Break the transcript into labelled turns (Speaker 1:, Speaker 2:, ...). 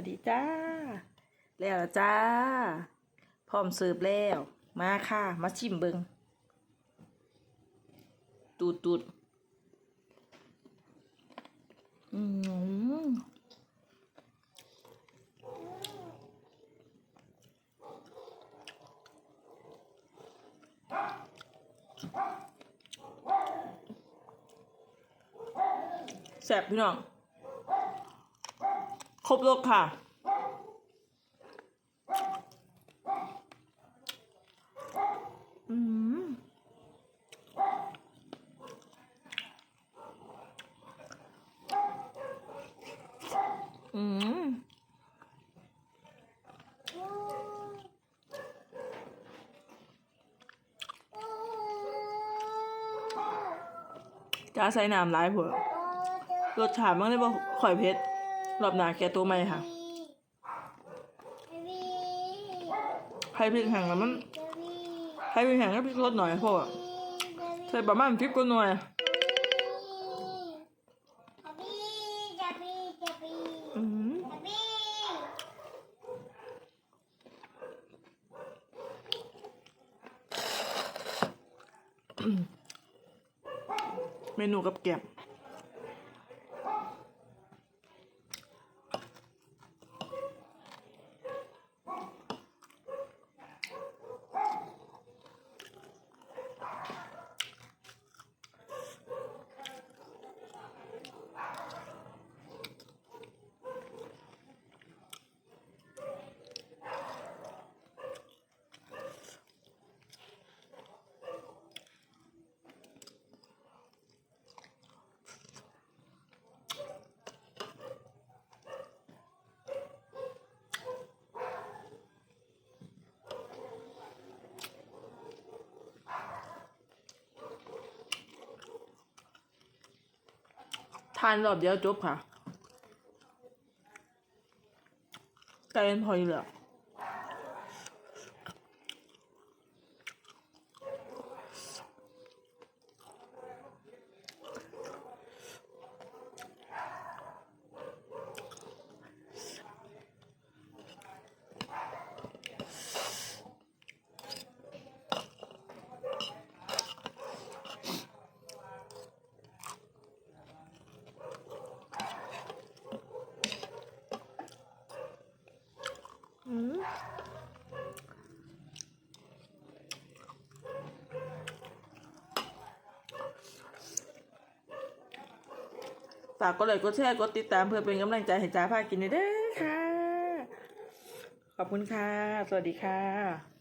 Speaker 1: วัสดีจ้า แล้วจ้า พร้อมเสิร์ฟแล้ว มาค่ะ มาชิมเบิงตูดตูดอืมแซ่บพี่น้อง ครบรสค่ะ อืมอืมจ้าใส่น้ำร้ายผัวรสชาติมันเลยบ่ข่อยเผ็ด รอบหน้าแกตัวใหม่ค่ะไข่พริกแห้งแล้วมันไข่พริกแห้งก็พริกรสหน่อยเพราะว่าใส่ประมาณพริกก็หน่อยอืมเมนูกับแกล้ ทานรอบเดียวจบค่ะไก่เป็นพออยู่แล้ว อืม ฝากกดไลค์กดแชร์กดติดตามเพื่อเป็นกำลังใจให้จ้าพากินด้วยค่ะ ขอบคุณค่ะ สวัสดีค่ะ